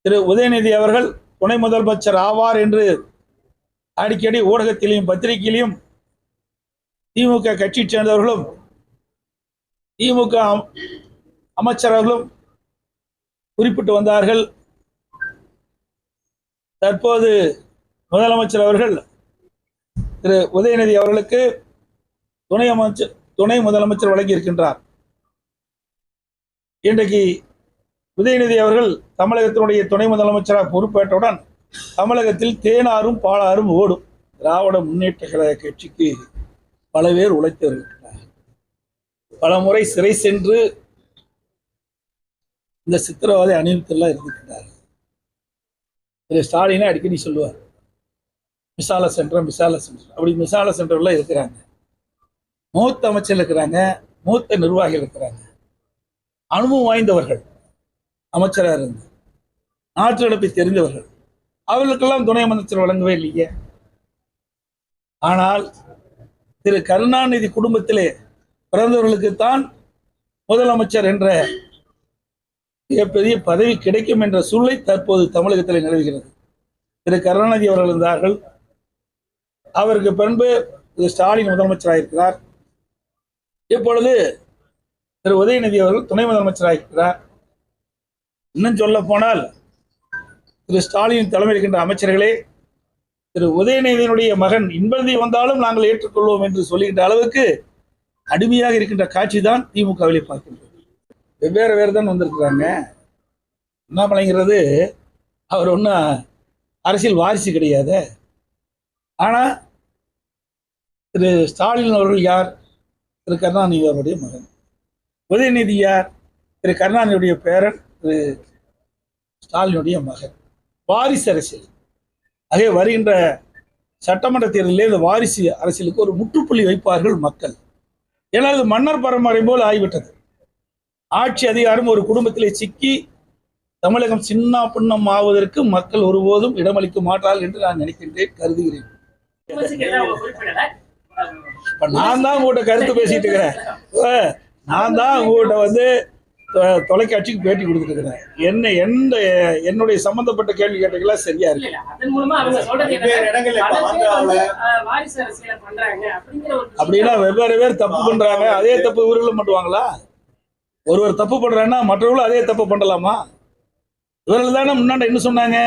திரு உதயநிதி அவர்கள் துணை முதலமைச்சர் ஆவார் என்று அடிக்கடி ஊடகத்திலையும் பத்திரிகையிலையும் திமுக கட்சி சேர்ந்தவர்களும் திமுக அம்- குறிப்பிட்டு வந்தார்கள். தற்போது முதலமைச்சர் அவர்கள் திரு உதயநிதி அவர்களுக்கு துணை அமைச்சர் துணை முதலமைச்சர் வழங்கியிருக்கின்றார். இன்றைக்கு உதயநிதி அவர்கள் தமிழகத்தினுடைய துணை முதலமைச்சராக பொறுப்பேற்றவுடன் தமிழகத்தில் தேனாரும் பாலாரும் ஓடும். திராவிட முன்னேற்ற கழக கட்சிக்கு பல பேர் உழைத்து வருகின்றனர். பல முறை சிறை சென்று இந்த சித்திரவதை அணிவித்தெல்லாம் இருந்திருக்கிறார் திரு ஸ்டாலினை அடிக்கடி சொல்லுவார் மிசால சென்டர் மிசால சென்டர் அப்படி மிசால சென்டர்லாம் இருக்கிறாங்க. மூத்த அமைச்சர் இருக்கிறாங்க மூத்த நிர்வாகிகள் இருக்கிறாங்க. அனுபவம் வாய்ந்தவர்கள். அமைச்சராக இருந்து நாட்டு நடப்பை தெரிந்தவர்கள். அவர்களுக்கெல்லாம் துணை அமைச்சர் வழங்கவே இல்லையே. ஆனால் திரு கருணாநிதி குடும்பத்திலே பிறந்தவர்களுக்குத்தான் முதலமைச்சர் என்ற மிகப்பெரிய பதவி கிடைக்கும் என்ற சூழலை தற்போது தமிழகத்தில் நிலவுகிறது. திரு கருணாநிதி அவர்கள் இருந்தார்கள். அவருக்கு பின்பு திரு ஸ்டாலின் முதலமைச்சராக இருக்கிறார் இப்பொழுது திரு உதயநிதி அவர்கள் துணை முதலமைச்சராக இருக்கிறார் இன்னும் சொல்ல போனால் திரு ஸ்டாலின் தலைமையில் இருக்கின்ற அமைச்சர்களே திரு உதயநிதியினுடைய மகன் இன்பந்தி வந்தாலும் நாங்கள் ஏற்றுக்கொள்வோம் என்று சொல்லுகின்ற அளவுக்கு அடிமையாக இருக்கின்ற காட்சி தான் திமுகவிலே பார்க்கின்றது வெவ்வேறு வேறு தான் வந்திருக்கிறாங்க. அண்ணாமலைங்கிறது அவர் ஒன்றும் அரசியல் வாரிசு கிடையாது. ஆனால் திரு ஸ்டாலின் அவர்கள் யார்? திரு கருணாநிதி அவருடைய மகன். உதயநிதி யார்? திரு கருணாநிதியுடைய பேரன். திரு ஸ்டாலினுடைய மகன் வாரிசு அரசியல். அதே வருகின்ற சட்டமன்ற தேர்தலிலே இந்த வாரிசு அரசியலுக்கு ஒரு முற்றுப்புள்ளி வைப்பார்கள் மக்கள். ஏன்னா அது மன்னர் பரம்பரை போல் ஆகிவிட்டது. ஆட்சி அதிகாரம் ஒரு குடும்பத்திலே சிக்கி தமிழகம் சின்ன பின்னம் ஆவதற்கு மக்கள் ஒருபோதும் இடமளிக்க மாட்டார்கள் என்று நான் நினைக்கின்றேன் கருதுகிறேன். நான் தான் உங்கள்கிட்ட கருத்து பேசிட்டு இருக்கிறேன். நான் தான் உங்கள்கிட்ட வந்து தொலைக்காட்சிக்கு பேட்டி கொடுத்துட்டு இருக்கிறேன் என்ன எந்த என்னுடைய சம்பந்தப்பட்ட கேள்வி கேட்டீங்களா சரியா இல்ல, இருக்கு அப்படின்னா வெவ்வேறு பேர் தப்பு பண்றாங்க அதே தப்பு இவர்களும் பண்ணுவாங்களா? ஒருவர் தப்பு பண்றாங்கன்னா மற்றவர்களும் அதே தப்பு பண்ணலாமா? இவர்கள் தானே முன்னாடி என்ன சொன்னாங்க?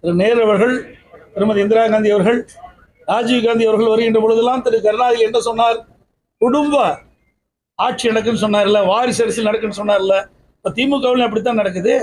திரு நேரு அவர்கள் திருமதி இந்திரா காந்தி அவர்கள் ராஜீவ் காந்தி அவர்கள் வருகின்ற பொழுதெல்லாம் திரு கருணாநிதி என்ன சொன்னார்? குடும்ப ஆட்சி நடக்குன்னு சொன்னார்ல வாரிசு அரசியல் நடக்குன்னு சொன்னார்ல இப்போ திமுகவில் அப்படித்தான் நடக்குது.